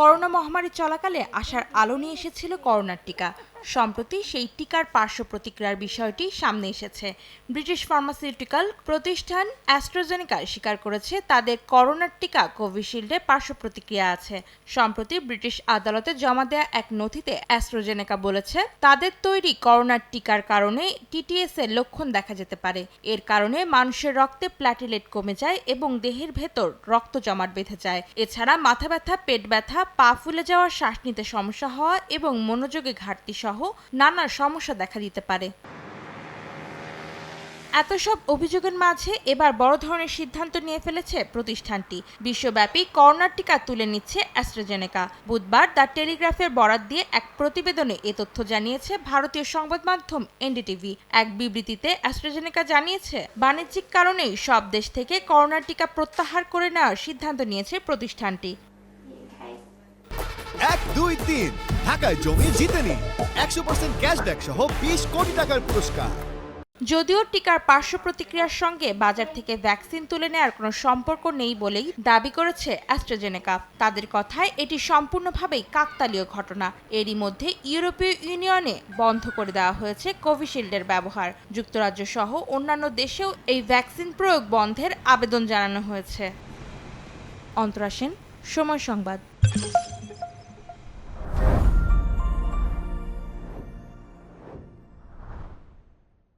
Corona মহামারী চলাকালে আসার আলো নিয়ে এসেছিল করোনার টিকা। সম্প্রতি সেই টিকার পার্শ্ব প্রতিক্রিয়ার বিষয়টি সামনে এসেছে। ব্রিটিশ ফার্মাসিউটিক্যাল প্রতিষ্ঠান অ্যাস্ট্রাজেনেকা স্বীকার করেছে, তাদের করোনার টিকা কোভিশিল্ডে পার্শ্ব প্রতিক্রিয়া আছে। সম্প্রতি ব্রিটিশ আদালতে জমা দেয়া এক নথিতে অ্যাস্ট্রাজেনেকা বলেছে, তাদের তৈরি করোনার টিকার কারণে টিটিএস এর লক্ষণ দেখা যেতে পারে। এর কারণে মানুষের রক্তে প্ল্যাটিলেট কমে যায় এবং দেহের ভেতর রক্ত জমাট বেঁধে যায়। এছাড়া মাথা ব্যথা, পেট ব্যথা পা ফুলে যাওয়ার শ্বাস নিতে সমস্যা হওয়া এবং মনোযোগে ঘাটতি সহ নানা সমস্যা দেখা দিতে পারে। এত সব অভিযোগের মাঝে এবার বড় ধরনের সিদ্ধান্ত নিয়ে ফেলেছে প্রতিষ্ঠানটি। বিশ্বব্যাপী করোনার টিকা তুলে নিচ্ছে অ্যাস্ট্রাজেনেকা। বুধবার দ্য টেলিগ্রাফের বরাত দিয়ে এক প্রতিবেদনে এ তথ্য জানিয়েছে ভারতীয় সংবাদ মাধ্যম এনডিটিভি। এক বিবৃতিতে অ্যাস্ট্রাজেনেকা জানিয়েছে, বাণিজ্যিক কারণেই সব দেশ থেকে করোনার টিকা প্রত্যাহার করে নেওয়ার সিদ্ধান্ত নিয়েছে প্রতিষ্ঠানটি। এক, দুই, তিন। ঢাকায় জমি জিতে নিন। একশো পার্সেন্ট ক্যাশব্যাক সহ বিশ কোটি টাকার পুরস্কার। যদিও টিকার পার্শ্ব প্রতিক্রিয়ার সঙ্গে বাজার থেকে ভ্যাকসিন তুলে নেওয়ার কোনো সম্পর্ক নেই বলেই দাবি করেছে অ্যাস্ট্রাজেনেকা। তাদের কথায় এটি সম্পূর্ণভাবেই কাকতালীয় ঘটনা। এরই মধ্যে ইউরোপীয় ইউনিয়নে বন্ধ করে দেওয়া হয়েছে কোভিশিল্ডের ব্যবহার। যুক্তরাজ্য সহ অন্যান্য দেশেও এই ভ্যাকসিন প্রয়োগ বন্ধের আবেদন জানানো হয়েছে। অন্তরাসেন, সময় সংবাদ।